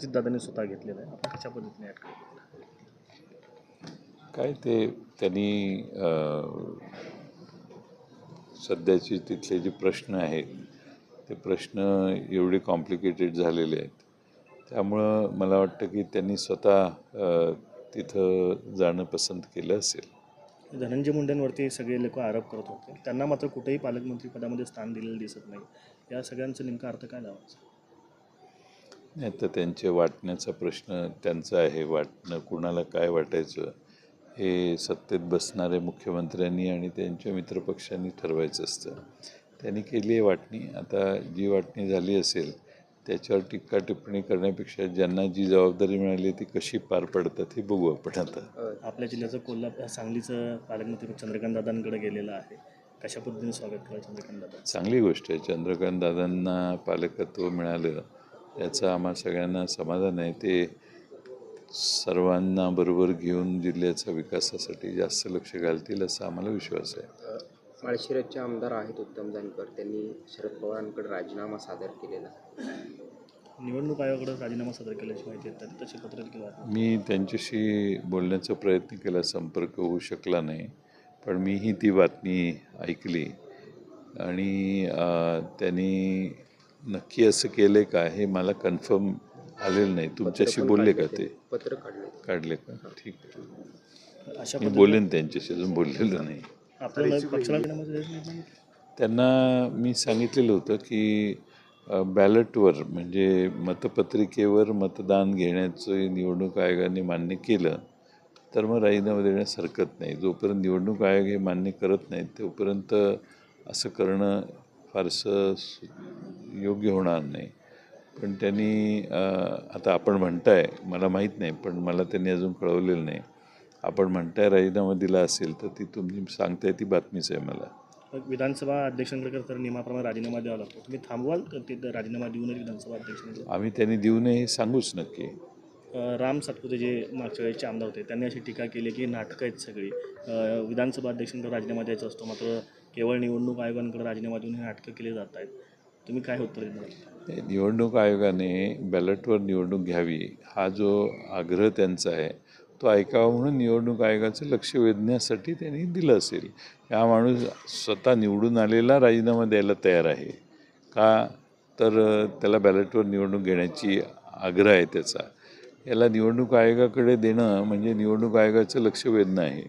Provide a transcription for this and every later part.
अजितदादांनी स्वतः घेतलेलं आहे. आपण कशा पद्धतीने ॲड काय ते त्यांनी सध्याचे तिथले जे प्रश्न आहेत ते प्रश्न एवढे कॉम्प्लिकेटेड झालेले आहेत. त्यामुळं मला वाटतं की त्यांनी स्वतः तिथं जाणं पसंत केलं असेल. धनंजय मुंडेंवरती सगळे लोक आरोप करत होते. त्यांना मात्र कुठेही पालकमंत्री पदामध्ये स्थान दिलेलं दिसत नाही. या सगळ्यांचा नेमका अर्थ काय लावायचा? नाही तर त्यांचे वाटण्याचा प्रश्न त्यांचा आहे. वाटणं कुणाला काय वाटायचं हे सत्तेत बसणाऱ्या मुख्यमंत्र्यांनी आणि त्यांच्या मित्रपक्षांनी ठरवायचं असतं. त्यांनी केली आहे वाटणी. आता जी वाटणी झाली असेल त्याच्यावर टीका टिप्पणी करण्यापेक्षा ज्यांना जी जबाबदारी मिळाली ती कशी पार पडतात हे बघू आपण आता. आपल्या जिल्ह्याचं कोल्हापूर सांगलीचं पालकमंत्री चंद्रकांत दादांकडे गेलेलं आहे. कशा पद्धतीने स्वागत केलं चंद्रकांत दादा? चांगली गोष्ट आहे. चंद्रकांत दादांना पालकत्व मिळालं. याचं आम्हा सगळ्यांना समाधान आहे. ते सर्वांना बरोबर घेऊन जिल्ह्याच्या विकासासाठी जास्त लक्ष घालतील असा आम्हाला विश्वास आहे. माळशिरसचे आमदार आहेत उत्तम जानकर. त्यांनी शरद पवारांकडे राजीनामा सादर केलेला. निवडणूक आयोगाकडे राजीनामा सादर केल्याची माहिती आहे तर तसे पत्र मी त्यांच्याशी बोलण्याचा प्रयत्न केला. संपर्क होऊ शकला नाही. पण मीही ती बातमी ऐकली. आणि त्यांनी नक्की असं केलं का हे मला कन्फर्म आलेलं नाही. तुमच्याशी बोलले का ते? पत्र काढले काढले का? ठीक आहे. अशा मी बोलेन त्यांच्याशी अजून बोललेलं नाही. त्यांना मी सांगितलेलं होतं की बॅलेटवर म्हणजे मतपत्रिकेवर मतदान घेण्याचं निवडणूक आयोगाने मान्य केलं तर मग राजीनामा देण्यास हरकत नाही. जोपर्यंत निवडणूक आयोग हे मान्य करत नाही तोपर्यंत असं करणं फारसं योग्य होणार नाही. पण त्यांनी आता आपण म्हणताय मला माहीत नाही पण मला त्यांनी अजून कळवलेलं नाही. आपण म्हणताय राजीनामा दिला असेल तर ती तुम्ही सांगताय ती बातमीच आहे मला. विधानसभा अध्यक्षांकडे तर नियमाप्रमाणे राजीनामा द्यावा लागतो. तुम्ही थांबवाल का ते राजीनामा देऊनच विधानसभा अध्यक्षांकडे आम्ही त्यांनी देऊ नये हे सांगूच नक्की. राम सातपुते जे मागच्या वेळेचे आमदार होते त्यांनी अशी टीका केली की नाटकं आहेत सगळी. विधानसभा अध्यक्षांकडे राजीनामा द्यायचा असतो मात्र केवळ निवडणूक आयोगांकडे राजीनामा देऊन हे नाटकं केली जात आहेत. तुम्ही काय उत्तर देणार? निवडणूक आयोगाने बॅलेटवर निवडणूक घ्यावी हा जो आग्रह त्यांचा आहे तो ऐकावा म्हणून निवडणूक आयोगाचं लक्ष वेधण्यासाठी त्यांनी दिलं असेल. हा माणूस स्वतः निवडून आलेला राजीनामा द्यायला तयार आहे का? तर त्याला बॅलेटवर निवडणूक घेण्याची आग्रह आहे त्याचा. याला निवडणूक आयोगाकडे देणं म्हणजे निवडणूक आयोगाचं लक्ष वेधणं आहे.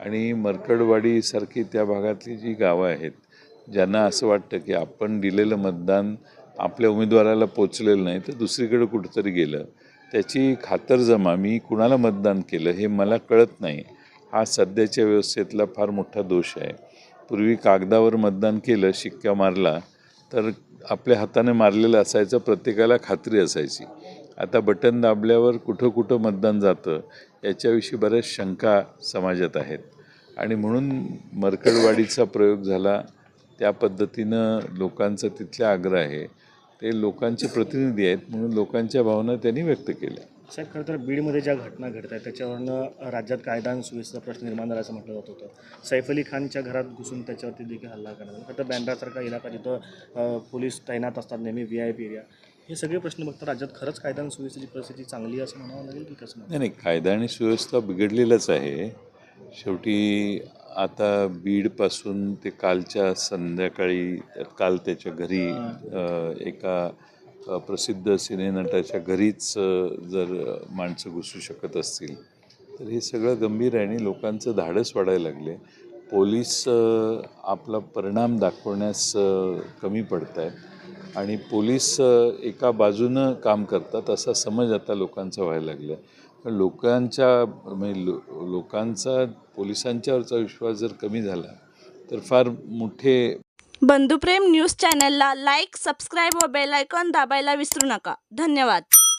आणि मरकडवाडीसारखी त्या भागातली जी गावं आहेत ज्यांना असं वाटतं की आपण दिलेलं मतदान आपल्या उमेदवाराला पोचलेलं नाही तर दुसरीकडे कुठंतरी गेलं. त्याची खातरजमा मी कुणाला मतदान केलं हे मला कळत नाही. हा सध्याच्या व्यवस्थेतला फार मोठा दोष आहे. पूर्वी कागदावर मतदान केलं शिक्का मारला तर आपल्या हाताने मारलेलं असायचं प्रत्येकाला खात्री असायची. आता बटन दाबल्यावर कुठं कुठं मतदान जातं याच्याविषयी बऱ्याच शंका समाजात आहेत. आणि म्हणून मरकडवाडीचा प्रयोग झाला त्या पद्धतीनं लोकांचा तिथला आग्रह आहे. ते लोकांचे प्रतिनिधी आहेत म्हणून लोकांच्या भावना त्यांनी व्यक्त केल्या. साहेब खरं तर बीडमध्ये ज्या घटना घडत आहेत त्याच्यावरनं राज्यात कायदा आणि सुव्यवस्थेचा प्रश्न निर्माण झाला असं म्हटलं जात होतं. सैफ अली खानच्या घरात घुसून त्याच्यावरती देखील हल्ला करण्यात आला. खरं तर बँड्रासारखा इलाका जिथं पोलीस तैनात असतात नेहमी व्ही आय पी एरिया हे सगळे प्रश्न बघता राज्यात खरंच कायदा आणि सुव्यवस्थेची परिस्थिती चांगली आहे असं म्हणावं लागेल की कसं नाही नाही कायदा आणि सुव्यवस्था बिघडलेलंच आहे. शेवटी आता बीडपासून ते कालच्या संध्याकाळी काल त्याच्या घरी एका प्रसिद्ध सिनेनटाच्या घरीच जर माणसं घुसू शकत असतील तर हे सगळं गंभीर आहे आणि लोकांचं धाडस वाढायला लागले. पोलीस आपला परिणाम दाखवण्यास कमी पडत आहेत आणि पोलीस एका बाजूनं काम करतात असा समज आता लोकांचा व्हायला लागला पण लोकांच्या म्हणजे लो लोकांचा पोलिसांच्यावरचा विश्वास जर कमी झाला तर फार मोठे बंधुप्रेम न्यूज चॅनलला लाईक सबस्क्राईब व बेल आयकॉन दाबायला विसरू नका. धन्यवाद.